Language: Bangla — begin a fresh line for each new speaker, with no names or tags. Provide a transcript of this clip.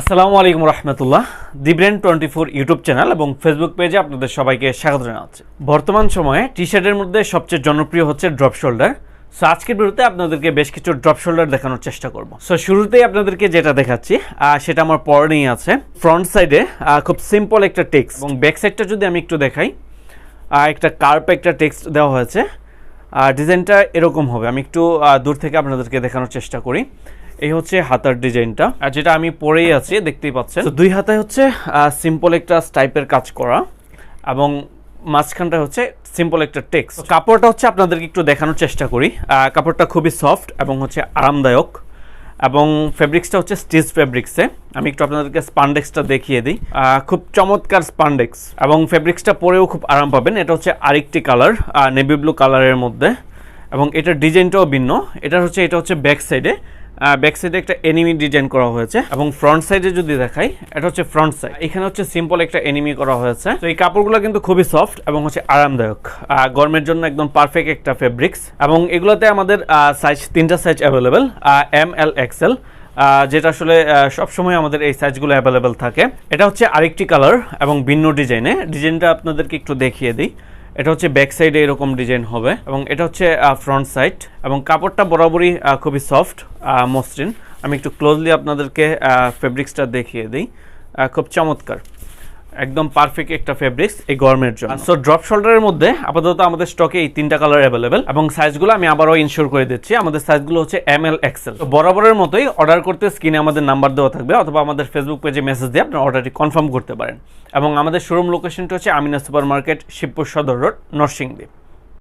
আসসালামু আলাইকুম রহমতুল্লাহ। দিব্রেন টোয়েন্টি ফোর ইউটিউব চ্যানেল এবং ফেসবুক পেজে আপনাদের সবাইকে স্বাগত জানাচ্ছি। বর্তমান সময়ে টি শার্টের মধ্যে সবচেয়ে জনপ্রিয় হচ্ছে ড্রপ শোল্ডার। সো আজকের ভিডিওতে আপনাদেরকে বেশ কিছু ড্রপ শোল্ডার দেখানোর চেষ্টা করব। সো শুরুতেই আপনাদেরকে যেটা দেখাচ্ছি সেটা আমার পরনেই আছে। ফ্রন্ট সাইডে খুব সিম্পল একটা টেক্সট এবং ব্যাক সাইডটা যদি আমি একটু দেখাই একটা কার্প একটা টেক্সট দেওয়া হয়েছে। ডিজাইনটা এরকম হবে। আমি একটু দূর থেকে আপনাদেরকে দেখানোর চেষ্টা করি। এই হচ্ছে হাতার ডিজাইনটা। আর যেটা আমি পরেই আছি দেখতেই পাচ্ছেন। তো দুই হাতায় হচ্ছে সিম্পল একটা টাইপের কাজ করা এবং মাঝখানটা হচ্ছে সিম্পল একটা টেক্স কাপড়টা হচ্ছে আপনাদেরকে একটু দেখানোর চেষ্টা করি। কাপড়টা খুবই সফট এবং হচ্ছে আরামদায়ক এবং ফেব্রিক্সটা হচ্ছে স্টিচ ফেব্রিক্সে আমি একটু আপনাদেরকে স্পান্ডেক্সটা দেখিয়ে দিই। খুব চমৎকার স্পান্ডেক্স এবং ফেব্রিক্সটা পরেও খুব আরাম পাবেন। এটা হচ্ছে আরেকটি কালার নেভি ব্লু কালারের মধ্যে। এবং এটার ডিজাইনটাও ভিন্ন। এটা হচ্ছে এটা হচ্ছে ব্যাক সাইডে ব্যাক সাইডে একটা এনিমি ডিজাইন করা হয়েছে এবং ফ্রন্ট সাইডে যদি দেখাই, এটা হচ্ছে ফ্রন্ট সাইড এখানে হচ্ছে সিম্পল একটা এনিমি করা হয়েছে। তো এই কাপড়গুলো কিন্তু খুবই সফট এবং হচ্ছে আরামদায়ক। গরমের জন্য একদম পারফেক্ট একটা ফেব্রিক্স এবং এগুলোতে আমাদের সাইজ তিনটা size available M L XL যেটা আসলে সবসময় আমাদের এই সাইজগুলো অ্যাভেলেবেল থাকে। এটা হচ্ছে আরেকটি কালার এবং ভিন্ন ডিজাইনে ডিজাইনটা আপনাদেরকে একটু দেখিয়ে দিই। এটা হচ্ছে ব্যাক সাইডে এরকম ডিজাইন হবে এবং এটা হচ্ছে ফ্রন্ট সাইড এবং কাপড়টা বরাবরই খুবই সফট মসৃণ। আমি একটু ক্লোজলি আপনাদেরকে ফেব্রিক্সটা দেখিয়ে দিই। খুব চমৎকার। একদম পারফেক্ট একটা ফেব্রিক্স এই গরমের জন্য। সো ড্রপ শোল্ডারের মধ্যে আপাতত আমাদের স্টকে এই তিনটা কালার অ্যাভেলেবেল এবং সাইজগুলো আমি আবারও ইনশোর করে দিচ্ছি, আমাদের সাইজগুলো হচ্ছে এম এল এক্সেল বরাবরের মতোই অর্ডার করতে স্ক্রিনে আমাদের নাম্বার দেওয়া থাকবে, অথবা আমাদের ফেসবুক পেজে মেসেজ দিয়ে আপনার অর্ডারটি কনফার্ম করতে পারেন। এবং আমাদের শোরুম লোকেশনটা হচ্ছে আমিনা সুপার মার্কেট শিবপুর সদর রোড, নরসিংদী।